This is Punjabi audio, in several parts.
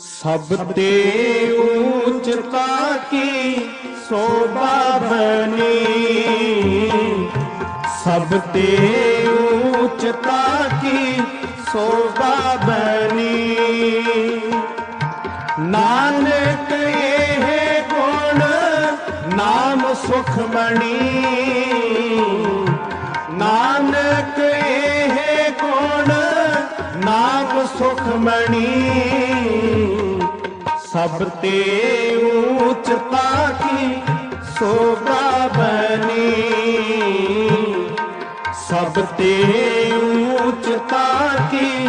ਸਭ ਤੇ ਊਚਤਾ ਕੀ ਸੋਭਾ ਬਣੀ। ਸਭ ਤੇ ਊਚਤਾ ਕੀ ਸੋਭਾ ਬਣੀ। ਨਾਨਕ ਇਹ ਗੁਣ ਨਾਮ ਸੁਖ ਮਣੀ। ਨਾਨਕ ਨਾਮ ਸੁਖ ਮਣੀ, ਸਭ ਤੇ ਊਚਤਾ ਕੀ ਸੋਭਾ ਬਣੀ। ਸਭ ਤੇ ਊਚਤਾ ਕੀ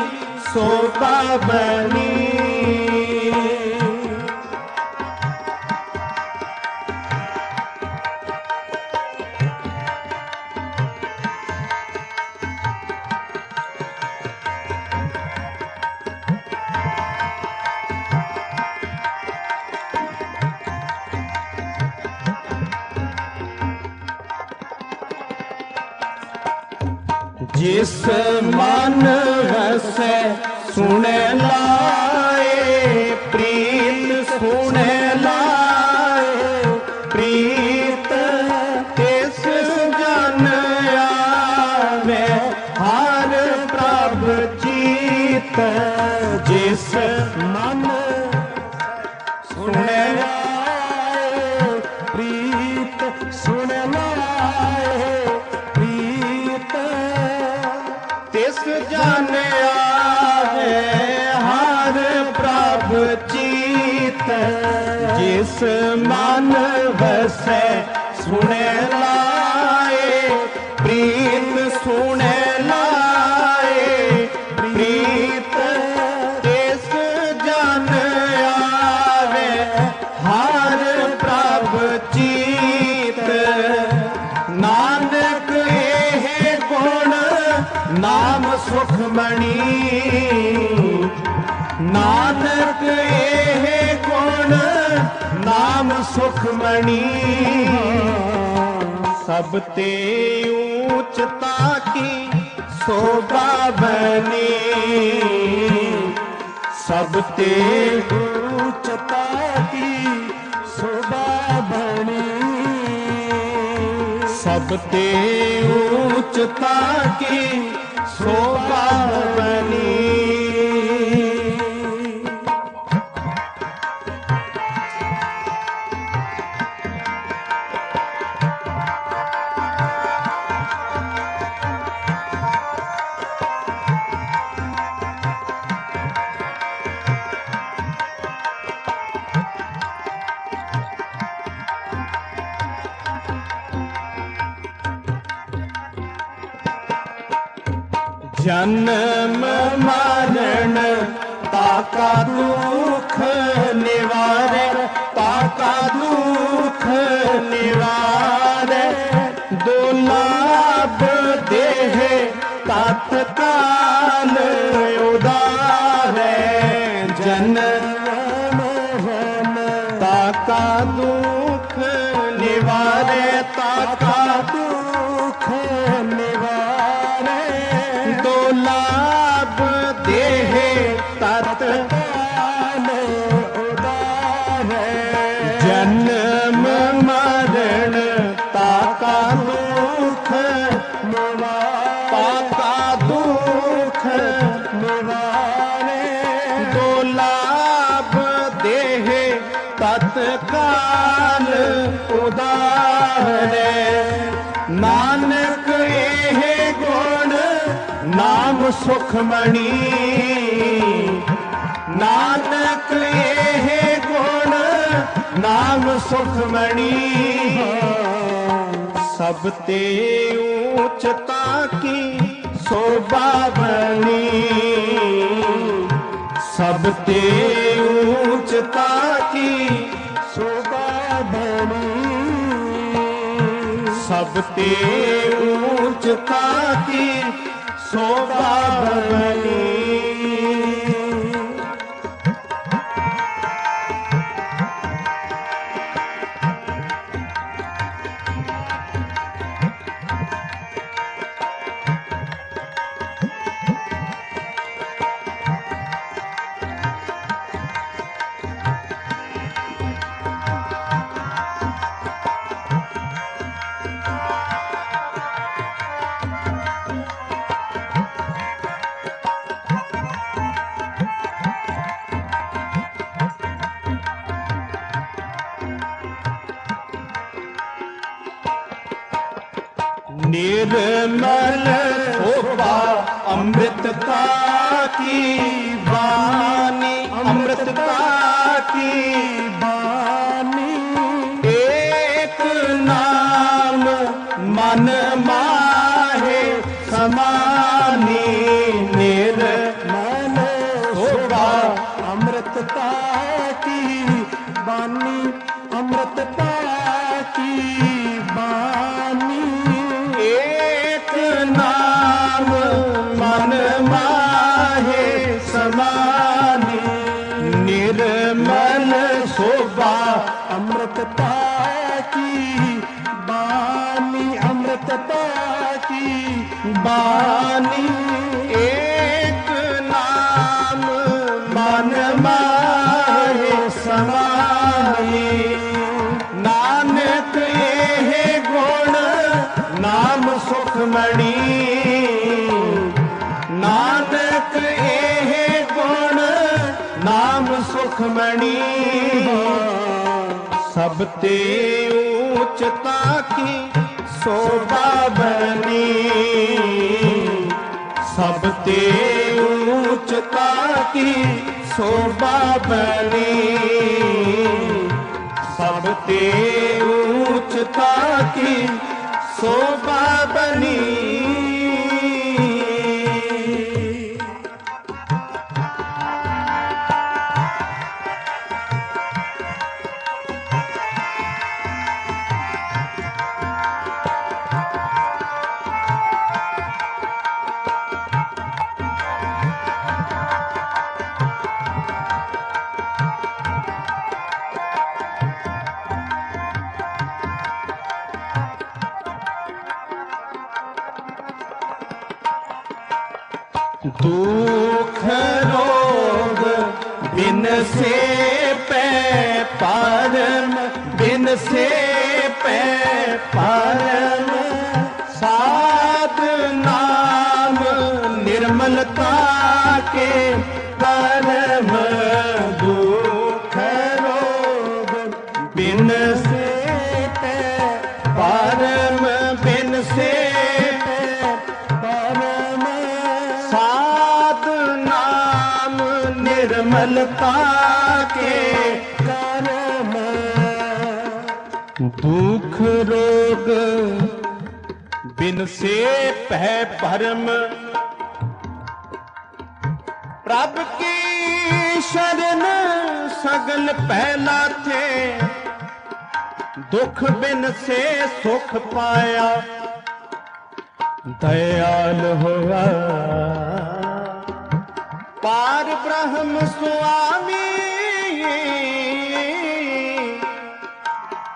ਸੋਭਾ ਬਣੀ। ਜਿਸ ਮਨ ਵਸੈ ਸੁਣੈ ਲਾਏ, ਪ੍ਰੀਤ ਸੁਣੈ ਲਾਏ, ਪ੍ਰੀਤ ਤਿਸ ਜਨ ਆਵੇ? ਹਰ ਪ੍ਰਭ ਚੀਤ ਜਿਸ ਮਨ ਜਿਸ ਮਨ ਵਸੈ ਸੁਣੈ ਲਾਏ ਪ੍ਰੀਤ ਸੁਣੈ ਲਾਏ ਪ੍ਰੀਤ ਤਿਸ ਜਨ ਆਵੇ। ਹਰ ਨਾਮ ਸੁਖ ਸਭ ਤੇ ਊਚਤਾ ਕੀ ਸੋਭਾ ਬਣੀ। ਸਭ ਤੇ ਊਚਤਾ ਕੀ ਸੋਭਾ ਬਣੀ। ਸਭ ਤੇ ਊਚਤਾ ਕੀ ਸੋਭਾ ਬਣੀ। ਜਨਮ ਮਰਨ ਤਾਕਾ ਦੁਖ ਨਿਵਾਰੈ ਤਾਕਾ ਦੁਖ ਨਿਵਾਰੈ। ਦੁਲਾਭ ਦੇਹ ਤਤਕਾਲ ਉਦਾਰੈ ਉਦਾਹਰੇ ਨਾਨਕ ਇਹ ਗੁਣ ਨਾਮ ਸੁਖਮਣੀ। ਨਾਨਕ ਇਹ ਗੁਣ ਨਾਮ ਸੁਖਮਣੀ। ਸਭ ਤੇ ਊਚਤਾ ਕੀ ਸੋਭਾ ਬਣੀ। ਸਭ ਤੇ ਸਭ ਤੇ ਊਚਤਾ ਕੀ ਸੋਭਾ ਬਣੀ ਨਿਰਮਲ ਸੋਭਾ ਅੰਮ੍ਰਿਤ ਕੀ ਬਾਣੀ, ਅੰਮ੍ਰਿਤ ਕੀ ਬਾਣੀ। ਏਕ ਨਾਮ ਮਨ ਮਾਹੇ, ਸਮਾਨੀ ਨਿਰਮਲ ਸੋਭਾ ਅੰਮ੍ਰਿਤਤਾ ਕੀ ਬਾਣੀ ਅੰਮ੍ਰਿਤਤਾ ਕੀ ਅੰਮ੍ਰਿਤਤਾ ਕੀ ਬਾਣੀ ਅੰਮ੍ਰਿਤਤਾ ਕੀ ਬਾਣੀ ਏਕ ਨਾਮ ਮਨ ਮਾਹੇ ਸਮਾਨੀ ਨਾਨਕ ਇਹ ਗੁਣ ਨਾਮ ਸੁਖ ਮਣੀ ਨਾਨਕ ਇਹ ਗੁਣ ਨਾਮ ਸੁਖ ਸਭ ਤੇ ਉੱਚਤਾ ਕੀ ਸੋਭਾ ਬਣੀ ਸਭ ਤੇ ਉੱਚਤਾ ਕੀ ਸੋਭਾ ਬਣੀ ਸਭ ਤੇ ਉੱਚਤਾ ਕੀ ਸੋਭਾ ਬਣੀ ਬਿਨ ਸੇ ਪੈ ਪਰਮ ਬਿਨ ਸੇ ਪੈ ਪਰਮ ਸਾਧ ਨਾਮ ਨਿਰਮਲਤਾ ਕੇ ਪਾ ਕੇ ਕਰਮ। ਦੁਖ ਰੋਗ ਬਿਨ ਸੇ ਪਹਿ ਭਰਮ। ਪ੍ਰਭ ਕੀ ਸ਼ਰਨ ਸਗਲ ਪਹਿਲਾ ਥੇ। ਦੁਖ ਬਿਨ ਸੇ ਸੁਖ ਪਾਇਆ। ਦਇਆਲ ਹੋਇਆ ਪਾਰ ਬ੍ਰਹਮ ਸੁਆਮੀ।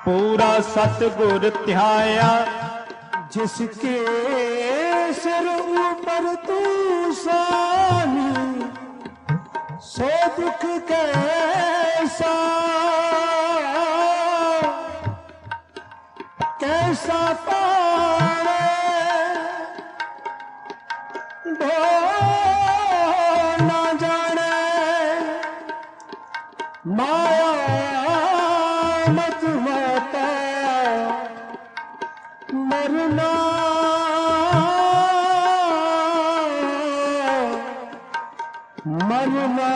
ਪੂਰਾ ਸਤਗੁਰ ਧਿਆਇਆ, ਜਿਸ ਕੇ ਸਿਰ ਉਪਰ ਤੂੰ ਸਾਨੀ ਸੋ ਦੁਖ ਕੈਸਾ? ਕੈਸਾ ਪਾਰੇ ਭੋ माया मत माता मरना मरना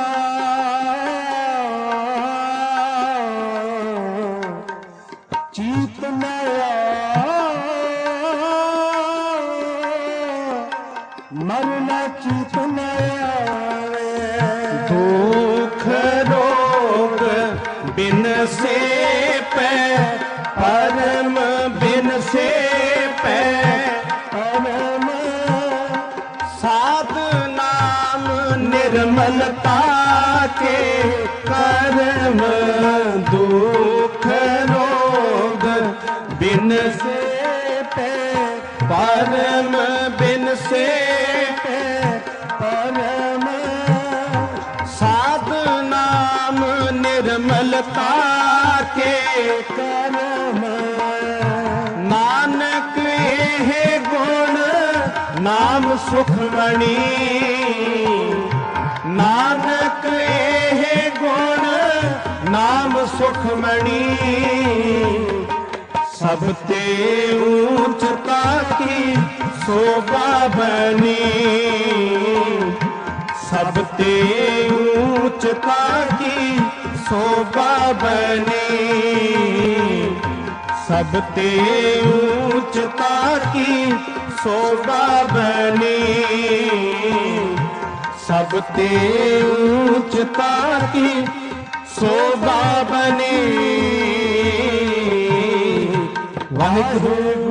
ਬਿਨ ਸੇ ਪੈ ਪਰਮ ਬਿਨ ਸੇ ਪੈ ਪਰਮ ਸਾਧ ਨਾਮ ਨਿਰਮਲਤਾ ਕੇ ਕਰਮ ਦੁਖ ਰੋਗ ਬਿਨ ਸੇ ਪੈ ਪਰਮ ਨਾਮ ਸੁਖ ਨਾਨਕ ਇਹ ਗੁਣ ਨਾਮ ਸੁਖਮਣੀ ਸਭ ਤੇ ਉੱਚਤਾ ਕੀ ਸੋਭਾ ਬਣੀ। ਸਭ ਤੇ ਉੱਚਤਾ ਕੀ ਸੋਭਾ ਬਣੀ। ਸਭ ਤੇ ਉੱਚਤਾ ਕੀ ਸੋਭਾ ਬਣੀ। ਸਭ ਤੇ ਉੱਚਤਾ ਕੀ ਸੋਭਾ ਬਣੀ। ਵਾਹਿਗੁਰੂ